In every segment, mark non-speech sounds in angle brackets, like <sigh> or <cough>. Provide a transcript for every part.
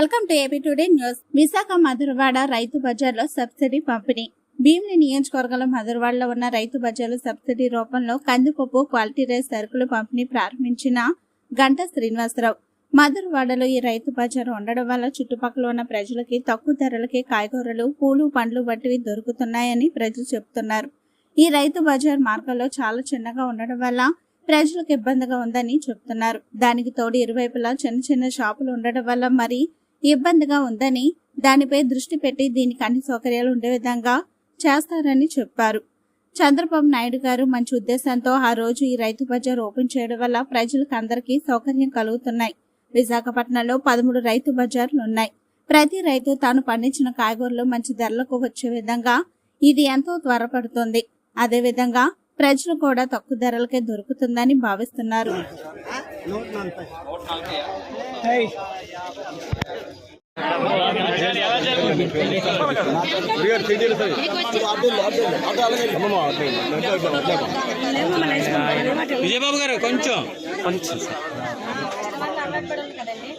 Welcome to AP today news Visakha Madhurawada రైతు బజార్లో subsidy పంపిణీ. భీమిని నియోజకవర్గంలో మధురవాడలో ఉన్న రైతు బజార్లో సబ్సిడీ రూపంలో కందిపప్పు క్వాలిటీ రైస్ సరుకులు పంపిణీ ప్రారంభించిన గంట శ్రీనివాసరావు. మధురవాడలో ఈ రైతు బజార్ ఉండడం వల్ల చుట్టుపక్కల ఉన్న ప్రజలకి తక్కువ ధరలకే కాయగూరలు పూలు పండ్లు వంటివి దొరుకుతున్నాయని ప్రజలు చెబుతున్నారు. ఈ రైతు బజార్ మార్గంలో చాలా చిన్నగా ఉండడం వల్ల ప్రజలకు ఇబ్బందిగా ఉందని చెప్తున్నారు దానికి తోడు ఇరువైపులా చిన్న చిన్న షాపులు ఉండడం వల్ల మరి ఇబ్బందిగా ఉందని దానిపై దృష్టి పెట్టి దీనికి అన్ని సౌకర్యాలు ఉండే విధంగా చేస్తారని చెప్పారు. చంద్రబాబు నాయుడు గారు మంచి ఉద్దేశంతో ఆ రోజు ఈ రైతు బజార్ ఓపెన్ చేయడం వల్ల ప్రజలకు అందరికీ సౌకర్యం కలుగుతున్నాయి. విశాఖపట్నంలో పదమూడు రైతు బజార్లు ఉన్నాయి. ప్రతి రైతు తాను పండించిన కాయగూరలు మంచి ధరలకు వచ్చే విధంగా ఇది ఎంతో త్వరపడుతుంది. అదేవిధంగా ప్రజలు కూడా తక్కువ ధరలకే దొరుకుతుందని భావిస్తున్నారు. విజయబాబు గారు కొంచెం. కొంచెం కదండి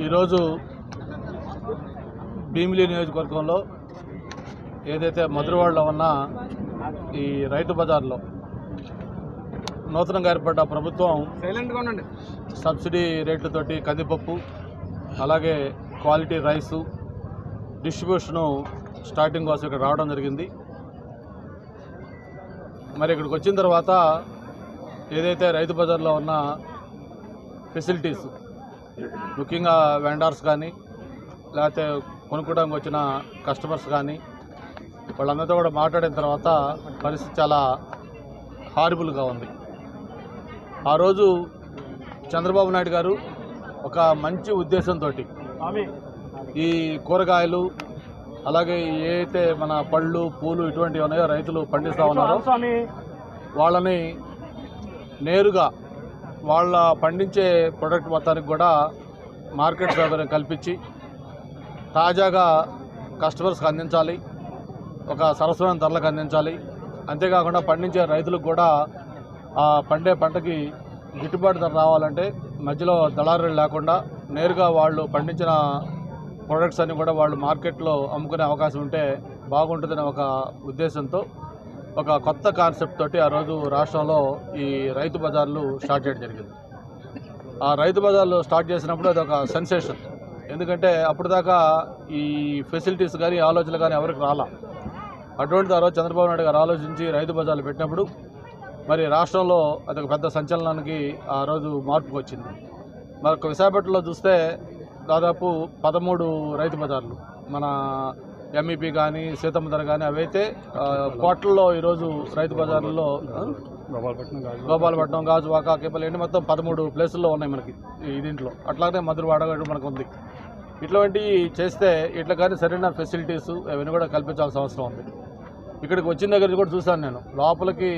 ఈరోజు భీమిలి నియోజకవర్గంలో ఏదైతే మధురవాడలో ఉన్న ఈ రైతు బజార్లో నూతనంగా ఏర్పడ్డ ప్రభుత్వం సబ్సిడీ రేట్లతోటి కందిపప్పు అలాగే క్వాలిటీ రైసు డిస్ట్రిబ్యూషను స్టార్టింగ్ కోసం ఇక్కడ రావడం జరిగింది. మరి ఇక్కడికి వచ్చిన తర్వాత ఏదైతే రైతు బజార్లో ఉన్న ఫెసిలిటీస్ ముఖ్యంగా వెండర్స్ కానీ లేకపోతే కొనుక్కోవడానికి వచ్చిన కస్టమర్స్ కానీ వాళ్ళందరితో కూడా మాట్లాడిన తర్వాత పరిస్థితి చాలా హారిబుల్గా ఉంది. ఆ రోజు చంద్రబాబు నాయుడు గారు ఒక మంచి ఉద్దేశంతో ఈ కూరగాయలు అలాగే ఏదైతే మన పళ్ళు పూలు ఇటువంటివి ఉన్నాయో రైతులు పండిస్తూ ఉన్నారో వాళ్ళని నేరుగా వాళ్ళ పండించే ప్రొడక్ట్ మొత్తానికి కూడా మార్కెట్ సౌకర్యం కల్పించి తాజాగా కస్టమర్స్కి అందించాలి ఒక సరసమైన ధరలకు అందించాలి. అంతేకాకుండా పండించే రైతులకు కూడా ఆ పండే పంటకి గిట్టుబాటు ధర రావాలంటే మధ్యలో దళారులు లేకుండా నేరుగా వాళ్ళు పండించిన ప్రొడక్ట్స్ అన్నీ కూడా వాళ్ళు మార్కెట్లో అమ్ముకునే అవకాశం ఉంటే బాగుంటుందనే ఒక ఉద్దేశంతో ఒక కొత్త కాన్సెప్ట్ తోటి ఆ రోజు రాష్ట్రంలో ఈ రైతు బజార్లు స్టార్ట్ చేయడం జరిగింది. ఆ రైతు బజార్లు స్టార్ట్ చేసినప్పుడు అది ఒక సెన్సేషన్. ఎందుకంటే అప్పటిదాకా ఈ ఫెసిలిటీస్ కానీ ఆలోచనలు కానీ ఎవరికి రాలా. అటువంటిది ఆ రోజు చంద్రబాబు నాయుడు గారు ఆలోచించి రైతు బజార్లు పెట్టినప్పుడు మరి రాష్ట్రంలో అదొక పెద్ద సంచలనానికి ఆ రోజు మార్పుకు వచ్చింది. మరి ఒక విశాఖపట్నంలో చూస్తే దాదాపు పదమూడు రైతు బజార్లు మన ఎంఈపీ కానీ సీతమ్మధర కానీ అవైతే కోట్లలో ఈరోజు రైతు బజార్లలో ఆ, గోపాలపట్నం గాజువాక కేపల్లి మొత్తం పదమూడు ప్లేసుల్లో ఉన్నాయి మనకి ఈ దీంట్లో. అట్లాగే మధురవాడ మనకు ఉంది. ఇట్లాంటివి చేస్తే ఇట్లా కానీ సరైన ఫెసిలిటీస్ అవన్నీ కూడా కల్పించాల్సిన అవసరం ఉంది. ఇక్కడికి వచ్చిన దగ్గర కూడా చూశాను నేను. లోపలికి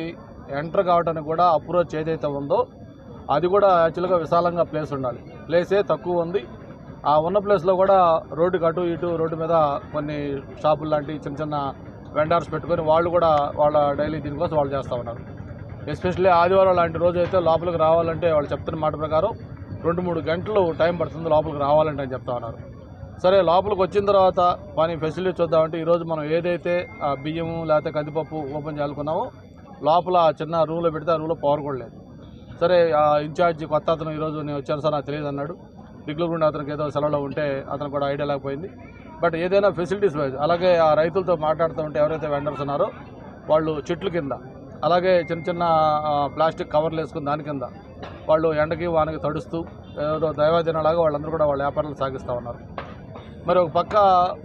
ఎంటర్ కావడానికి కూడా అప్రోచ్ ఏదైతే ఉందో అది కూడా యాక్చువల్గా విశాలంగా ప్లేస్ ఉండాలి. ప్లేసే తక్కువ ఉంది. ఆ ఉన్న ప్లేస్లో కూడా రోడ్డుకి అటు ఇటు రోడ్డు మీద కొన్ని షాపులు లాంటి చిన్న చిన్న వెండర్స్ పెట్టుకొని వాళ్ళు కూడా వాళ్ళ డైలీ దీనికోసం వాళ్ళు చేస్తూ ఉన్నారు. ఎస్పెషల్లీ ఆదివారం లాంటి రోజు అయితే లోపలికి రావాలంటే వాళ్ళు చెప్తున్న మాట ప్రకారం రెండు మూడు గంటలు టైం పడుతుంది లోపలికి రావాలంటే అని చెప్తా ఉన్నారు. సరే లోపలికి వచ్చిన తర్వాత పని ఫెసిలిటీ చూద్దామంటే ఈరోజు మనం ఏదైతే ఆ బియ్యము లేకపోతే కందిపప్పు ఓపెన్ చేయాలనుకున్నామో లోపల ఆ చిన్న రూమ్లో పెడితే ఆ రూమ్లో పవర్ కూడా లేదు. సరే ఆ ఇన్ఛార్జ్ కొత్త అతను ఈరోజు నేను వచ్చాను సార్ నాకు తెలియదు అన్నాడు. బిగ్లూరు అతనికి ఏదో సెలవులో ఉంటే అతను కూడా ఐడియా లేకపోయింది. బట్ ఏదైనా ఫెసిలిటీస్ వైజ్ అలాగే ఆ రైతులతో మాట్లాడుతూ ఉంటే ఎవరైతే వెండర్స్ ఉన్నారో వాళ్ళు చెట్ల కింద అలాగే చిన్న చిన్న ప్లాస్టిక్ కవర్లు వేసుకుని దాని కింద వాళ్ళు ఎండకి వానకి తడుస్తూ ఏదో దైవాదినలాగా వాళ్ళందరూ కూడా వాళ్ళ వ్యాపారాలు సాగిస్తూ ఉన్నారు. మరి ఒక పక్క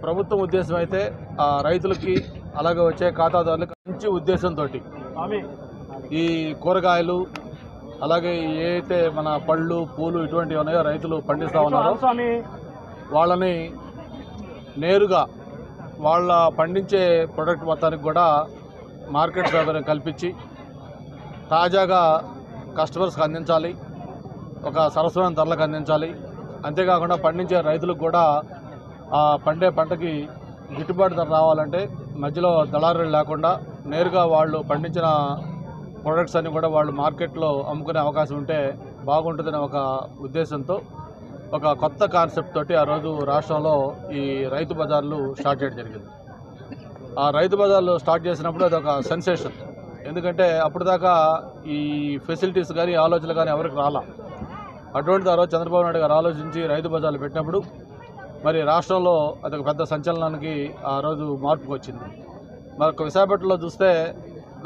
ప్రభుత్వం ఉద్దేశం అయితే ఆ రైతులకి అలాగే వచ్చే ఖాతాదారులకి మంచి ఉద్దేశంతో ఈ కూరగాయలు అలాగే ఏదైతే మన పళ్ళు పూలు ఇటువంటివి ఉన్నాయో రైతులు పండిస్తూ ఉన్నారో వాళ్ళని నేరుగా వాళ్ళ పండించే ప్రొడక్ట్ మొత్తానికి కూడా మార్కెట్ సౌకర్యం కల్పించి తాజాగా కస్టమర్స్కి అందించాలి ఒక సరసమైన ధరలకు అందించాలి. అంతేకాకుండా పండించే రైతులకు కూడా ఆ పండే పంటకి గిట్టుబాటు ధర రావాలంటే మధ్యలో దళారులు లేకుండా నేరుగా వాళ్ళు పండించిన ప్రొడక్ట్స్ అన్ని కూడా వాళ్ళు మార్కెట్లో అమ్ముకునే అవకాశం ఉంటే బాగుంటుందనే ఒక ఉద్దేశంతో ఒక కొత్త కాన్సెప్ట్ తోటి ఆ రోజు రాష్ట్రంలో ఈ రైతు బజార్లు స్టార్ట్ చేయడం జరిగింది. ఆ రైతు బజార్లు స్టార్ట్ చేసినప్పుడు అది ఒక సెన్సేషన్ ఎందుకంటే అప్పటిదాకా ఈ ఫెసిలిటీస్ కానీ ఆలోచనలు కానీ ఎవరికి రాలా. అటువంటిది ఆ రోజు చంద్రబాబు నాయుడు గారు ఆలోచించి రైతు బజార్లు పెట్టినప్పుడు మరి రాష్ట్రంలో అది ఒక పెద్ద సంచలనానికి ఆ రోజు మార్పుకు వచ్చింది మనకు విశాఖపట్నంలో చూస్తే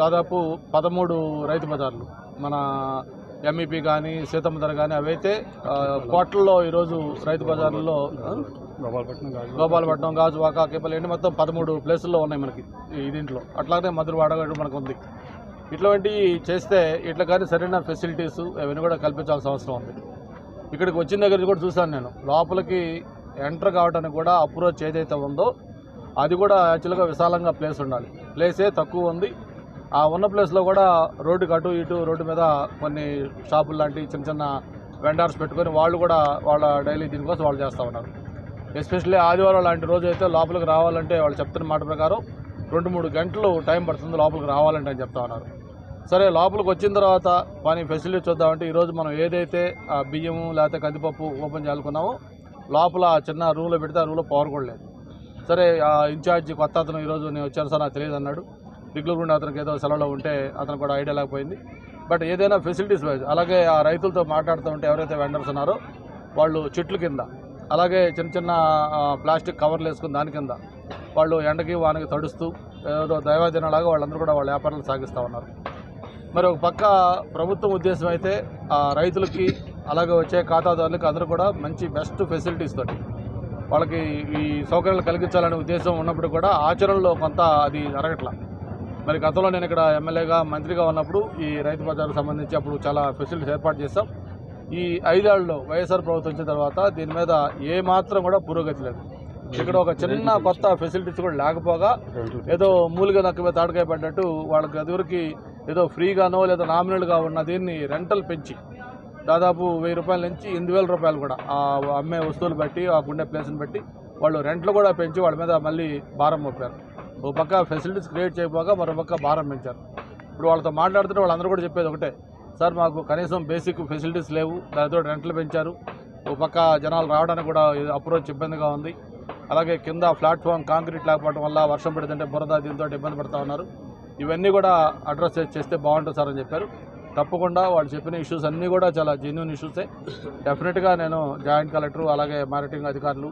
దాదాపు పదమూడు రైతు బజార్లు. మన ఎంఈపీ కానీ సీతమ్మధర కానీ అవైతే కోట్లలో ఈరోజు రైతు బజార్లలో గోపాలపట్నం గాజువాక కేపల్లి మొత్తం పదమూడు ప్లేసుల్లో ఉన్నాయి మనకి ఈ దీంట్లో. అట్లాగే మధురవాడ మనకు ఉంది. ఇట్లాంటివి చేస్తే ఇట్లా కానీ సరైన ఫెసిలిటీస్ అవన్నీ కూడా కల్పించాల్సిన అవసరం ఉంది. ఇక్కడికి వచ్చిన దగ్గర కూడా చూశాను నేను. లోపలికి ఎంటర్ కావడానికి కూడా అప్రోచ్ ఏదైతే ఉందో అది కూడా యాక్చువల్గా విశాలంగా ప్లేస్ ఉండాలి. ప్లేసే తక్కువ ఉంది. ఆ ఉన్న ప్లేస్లో కూడా రోడ్డుకి అటు ఇటు రోడ్డు మీద కొన్ని షాపులు లాంటి చిన్న చిన్న వెండర్స్ పెట్టుకొని వాళ్ళు కూడా వాళ్ళ డైలీ దీనికోసం వాళ్ళు చేస్తూ ఉన్నారు. ఎస్పెషల్లీ ఆదివారం లాంటి రోజు అయితే లోపలికి రావాలంటే వాళ్ళు చెప్తున్న మాట ప్రకారం రెండు మూడు గంటలు టైం పడుతుంది లోపలికి రావాలంటే అని చెప్తా ఉన్నారు. సరే లోపలికి వచ్చిన తర్వాత పని ఫెసిలిటీ చూద్దామంటే ఈరోజు మనం ఏదైతే ఆ బియ్యము లేకపోతే కందిపప్పు ఓపెన్ చేయాలనుకున్నామో లోపల ఆ చిన్న రూమ్లో పెడితే ఆ రూమ్లో పవర్ కూడా లేదు. సరే ఆ ఇన్ఛార్జ్ కొత్త అతను ఈరోజు నేను వచ్చాను సార్ నాకు తెలియదు అన్నాడు దిగులు అతనికి ఏదో సెలవులో ఉంటే అతను కూడా ఐడియా లేకపోయింది. బట్ ఏదైనా ఫెసిలిటీస్ వైజ్ అలాగే ఆ రైతులతో మాట్లాడుతూ ఉంటే ఎవరైతే వెండర్స్ ఉన్నారో వాళ్ళు చెట్ల కింద అలాగే చిన్న చిన్న ప్లాస్టిక్ కవర్లు వేసుకుని దాని కింద వాళ్ళు ఎండకి వానకి తడుస్తూ ఏదో దైవాదినలాగా వాళ్ళందరూ కూడా వాళ్ళ వ్యాపారాలు సాగిస్తూ ఉన్నారు. మరి ఒక పక్క ప్రభుత్వం ఉద్దేశం అయితే ఆ రైతులకి అలాగే వచ్చే ఖాతాదారులకి అందరూ కూడా మంచి బెస్ట్ ఫెసిలిటీస్ తోటి వాళ్ళకి ఈ సౌకర్యాలు కలిగించాలనే ఉద్దేశం ఉన్నప్పుడు కూడా ఆచరణలో కొంత అది జరగట్లా. మరి గతంలో నేను ఇక్కడ ఎమ్మెల్యేగా మంత్రిగా ఉన్నప్పుడు ఈ రైతు బజార్కు సంబంధించి అప్పుడు చాలా ఫెసిలిటీస్ ఏర్పాటు చేస్తాం ఈ ఐదేళ్ళలో వైఎస్ఆర్ ప్రభుత్వం వచ్చిన తర్వాత దీని మీద ఏ మాత్రం కూడా పురోగతి లేదు. ఇక్కడ ఒక చిన్న కొత్త ఫెసిలిటీస్ కూడా లేకపోగా ఏదో మూలిగా నక్క మీద తాడకాయ పడ్డట్టు వాళ్ళకి అదివరకు ఏదో ఫ్రీగానో లేదా నామినల్గా ఉన్న దీన్ని రెంటల్ పెంచి దాదాపు వెయ్యి రూపాయల నుంచి ఎనిమిది వేల రూపాయలు కూడా ఆ అమ్మే వస్తువులు బట్టి ఆ ఉండే ప్లేస్ని బట్టి వాళ్ళు రెంట్లు కూడా పెంచి వాళ్ళ మీద మళ్ళీ భారం మోపారు. ఓ పక్క ఫెసిలిటీస్ క్రియేట్ చేయకపోగా మరో పక్క భారం పెంచారు. ఇప్పుడు వాళ్ళతో మాట్లాడుతుంటే వాళ్ళందరూ కూడా చెప్పేది ఒకటే సార్ మాకు కనీసం బేసిక్ ఫెసిలిటీస్ లేవు దానితో రెంట్లు పెంచారు. ఓ పక్క జనాలు రావడానికి కూడా అప్రోచ్ ఇబ్బందిగా ఉంది. అలాగే కింద ప్లాట్ఫామ్ కాంక్రీట్ లేకపోవడం వల్ల వర్షం పెడుతుంటే బురద దీంతో ఇబ్బంది పడుతూ ఉన్నారు. ఇవన్నీ కూడా అడ్రస్ చేస్తే బాగుంటుంది సార్ అని చెప్పారు. తప్పకుండా వాళ్ళు చెప్పిన ఇష్యూస్ అన్నీ కూడా చాలా జెన్యున్ ఇష్యూసే డెఫినెట్గా నేను జాయింట్ కలెక్టర్ అలాగే మారిటింగ్ అధికారులు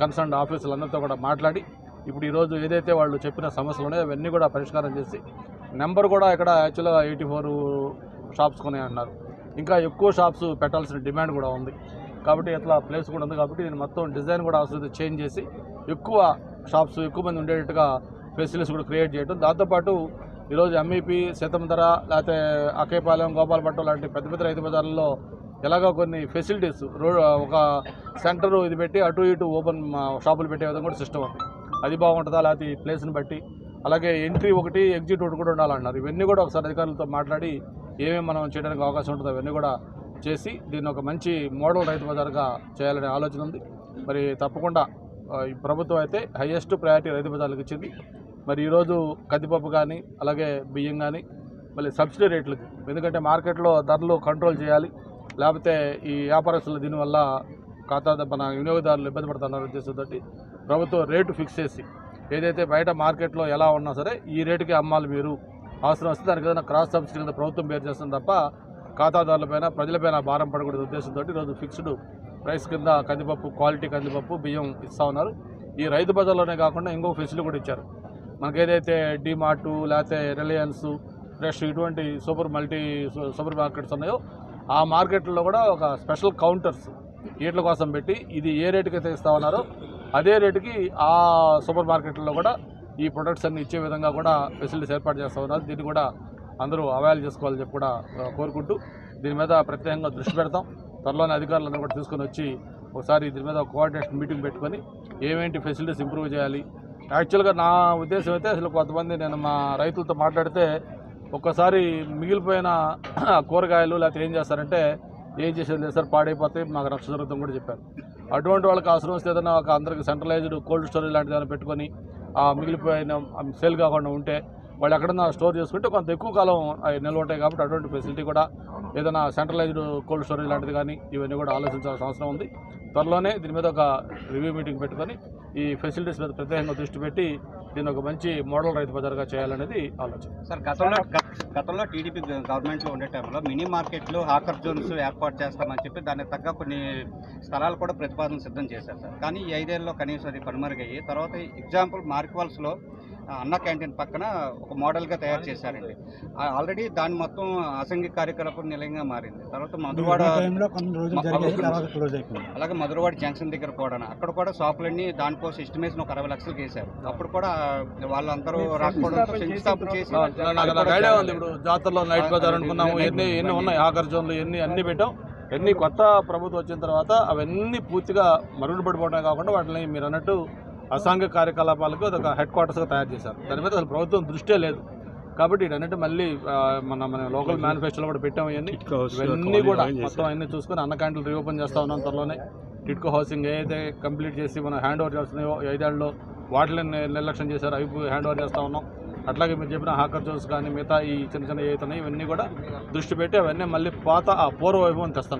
కన్సర్న్ ఆఫీసులు అందరితో కూడా మాట్లాడి ఇప్పుడు ఈరోజు ఏదైతే వాళ్ళు చెప్పిన సమస్యలు ఉన్నాయో అవన్నీ కూడా పరిష్కారం చేసి నెంబర్ కూడా ఇక్కడ యాక్చువల్గా ఎయిటీ ఫోర్ షాప్స్ కొన్నాయన్నారు అన్నారు ఇంకా ఎక్కువ షాప్స్ పెట్టాల్సిన డిమాండ్ కూడా ఉంది. కాబట్టి ఇట్లా ప్లేస్ కూడా ఉంది. కాబట్టి నేను మొత్తం డిజైన్ కూడా అవసరం చేంజ్ చేసి ఎక్కువ షాప్స్ ఎక్కువ మంది ఉండేటట్టుగా ఫెసిలిటీస్ కూడా క్రియేట్ చేయడం దాంతోపాటు ఈరోజు ఎంఈపీ సీతంధర లేకపోతే అకేపాలెం గోపాలపట్నం లాంటి పెద్ద పెద్ద రైతు బజార్లలో ఎలాగో కొన్ని ఫెసిలిటీస్ రోడ్ ఒక సెంటర్ ఇది పెట్టి అటు ఇటు ఓపెన్ షాపులు పెట్టే విధంగా కూడా సిస్టమ్ ఉంది. అది బాగుంటుందా లేకపోతే ఈ ప్లేస్ని బట్టి? అలాగే ఎంట్రీ ఒకటి ఎగ్జిట్ ఒకటి కూడా ఉండాలన్నారు. ఇవన్నీ కూడా ఒకసారి అధికారులతో మాట్లాడి ఏమేమి మనం చేయడానికి అవకాశం ఉంటుందో అవన్నీ కూడా చేసి దీన్ని ఒక మంచి మోడల్ రైతు బజార్గా చేయాలనే ఆలోచన ఉంది. మరి తప్పకుండా ఈ ప్రభుత్వం అయితే హయ్యెస్ట్ ప్రయారిటీ రైతు బజార్లకు ఇచ్చింది. మరి ఈరోజు కందిపప్పు కానీ అలాగే బియ్యం కానీ మళ్ళీ సబ్సిడీ రేట్లకి. ఎందుకంటే మార్కెట్లో ధరలు కంట్రోల్ చేయాలి. లేకపోతే ఈ వ్యాపారస్తులు దీనివల్ల ఖాతా మన వినియోగదారులు ఇబ్బంది పడుతున్నారు ఉద్దేశంతో ప్రభుత్వం రేటు ఫిక్స్ చేసి ఏదైతే బయట మార్కెట్లో ఎలా ఉన్నా సరే ఈ రేటుకి అమ్మాలి మీరు. అవసరం వస్తే దానికి ఏదైనా క్రాస్ సబ్సిడీ కింద ప్రభుత్వం పేరు చేస్తుంది తప్ప ఖాతాదారులపైన ప్రజలపైన భారం పడకూడదు ఉద్దేశంతో ఈరోజు ఫిక్స్డ్ ప్రైస్ కింద కందిపప్పు క్వాలిటీ కందిపప్పు బియ్యం ఇస్తా ఉన్నారు. ఈ రైతు బజార్లోనే కాకుండా ఇంకో ఫెసిలిటీ కూడా ఇచ్చారు. మనకేదైతే ఏదైతే డిమార్టు లేకపోతే రిలయన్స్ ఫ్రెష్ ఇటువంటి సూపర్ మల్టీ సూ- సూపర్ మార్కెట్స్ ఉన్నాయో ఆ మార్కెట్లో కూడా ఒక స్పెషల్ కౌంటర్స్ ఈట్ల కోసం పెట్టి ఇది ఏ రేటుకి అయితే ఇస్తా ఉన్నారో అదే రేటుకి ఆ సూపర్ మార్కెట్లో కూడా ఈ ప్రొడక్ట్స్ అన్ని ఇచ్చే విధంగా కూడా ఫెసిలిటీస్ ఏర్పాటు చేస్తూ ఉన్నారు. దీన్ని కూడా అందరూ అవైల్ చేసుకోవాలని చెప్పి కూడా కోరుకుంటూ దీని మీద ప్రత్యేకంగా దృష్టి పెడతాం. త్వరలోనే అధికారులను కూడా తీసుకొని వచ్చి ఒకసారి దీని మీద కోఆర్డినేషన్ మీటింగ్ పెట్టుకొని ఏమేంటి ఫెసిలిటీస్ ఇంప్రూవ్ చేయాలి యాక్చువల్గా నా ఉద్దేశం అయితే అసలు కొంతమంది నేను మా రైతులతో మాట్లాడితే ఒక్కసారి మిగిలిపోయిన <clears throat> కూరగాయలు లేకపోతే ఏం చేస్తారంటే ఏం చేసేది లేదు సార్ పాడైపోతాయి మాకు రక్ష జరుగుతుంది కూడా చెప్పారు. అటువంటి వాళ్ళకి అవసరం వస్తే ఏదైనా ఒక అందరికి సెంట్రలైజ్డ్ కోల్డ్ స్టోరేజ్ లాంటిది ఏదైనా పెట్టుకొని ఆ మిగిలిపోయిన సేల్ కాకుండా ఉంటే వాళ్ళు ఎక్కడన్నా స్టోర్ చేసుకుంటే కొంత ఎక్కువ కాలం అవి నిల్వ ఉంటాయి కాబట్టి అటువంటి ఫెసిలిటీ కూడా ఏదైనా సెంట్రలైజ్డ్ కోల్డ్ స్టోరేజ్ లాంటిది కానీ ఇవన్నీ కూడా ఆలోచించాల్సిన అవసరం ఉంది. త్వరలోనే దీని మీద ఒక రివ్యూ మీటింగ్ పెట్టుకొని ఈ ఫెసిలిటీస్ మీద ప్రత్యేకంగా దృష్టి పెట్టి దీన్ని ఒక మంచి మోడల్ రైతు బజార్గా చేయాలనేది ఆలోచన. సార్ గతంలో గతంలో టీడీపీ గవర్నమెంట్లో ఉండే టైంలో మినీ మార్కెట్లు హాకర్ జోన్స్ ఏర్పాటు చేస్తామని చెప్పి దానికి తగ్గ కొన్ని స్థలాలు కూడా ప్రతిపాదన సిద్ధం చేశారు సార్. కానీ ఈ ఐదేళ్ళలో కనీసం అది కనుమరుగయ్యి తర్వాత ఎగ్జాంపుల్ మార్క్వాల్స్లో అన్న క్యాంటీన్ పక్కన ఒక మోడల్గా తయారు చేశారండి. ఆ- ఆల్రెడీ దాని మొత్తం అసంఘిక కార్యకలాపం నిలయంగా మారింది. తర్వాత మధురవాడ టైంలో కొన్ని రోజులు జరిగాయి తర్వాత క్లోజ్ అయిపోయింది. అలాగే మధురవాడ జంక్షన్ దగ్గర కూడా అక్కడ కూడా షాపులన్నీ దానికోసం ఎస్టిమేషన్ ఒక అరవై లక్షలు వేశారు. అప్పుడు కూడా వాళ్ళందరూ రాకపోవడంతో శంకుస్థాపన చేసి ఇప్పుడు జాతరలో నైట్ బజార్ అనుకున్నాము ఎన్ని ఎన్ని ఉన్నాయి ఆఖరి జోన్లు ఎన్ని అన్ని పెట్టాం. ఎన్ని కొత్త ప్రభుత్వం వచ్చిన తర్వాత అవన్నీ పూర్తిగా మరుగుడు పడిపోవడమే కాకుండా వాటిని మీరు అన్నట్టు అసాంఘిక కార్యకలాపాలకు అదొక హెడ్ క్వార్టర్స్గా తయారు చేశారు. దాని మీద అసలు ప్రభుత్వం దృష్టే లేదు. కాబట్టి వీటన్నిటి మళ్ళీ మన మన లోకల్ మేనిఫెస్టోలో కూడా పెట్టాము ఇవన్నీ. ఇవన్నీ కూడా మొత్తం అన్ని చూసుకొని అన్న క్యాంటీన్లు రీఓపెన్ చేస్తా ఉన్నాం త్వరలోనే. టిట్కో హౌసింగ్ ఏదైతే కంప్లీట్ చేసి మనం హ్యాండ్ ఓవర్ చేస్తున్నాయో ఈ ఐదేళ్ళలో వాటిని నిర్లక్ష్యం చేశారు. అవి హ్యాండ్ ఓవర్ చేస్తా ఉన్నాం. అట్లాగే మీరు చెప్పిన హాకర్ జోన్స్ కానీ మిగతా ఈ చిన్న చిన్న ఏవైతే ఉన్నాయో ఇవన్నీ కూడా దృష్టి పెట్టి అవన్నీ మళ్ళీ పాత ఆ పూర్వ వైభవం తెస్తాం.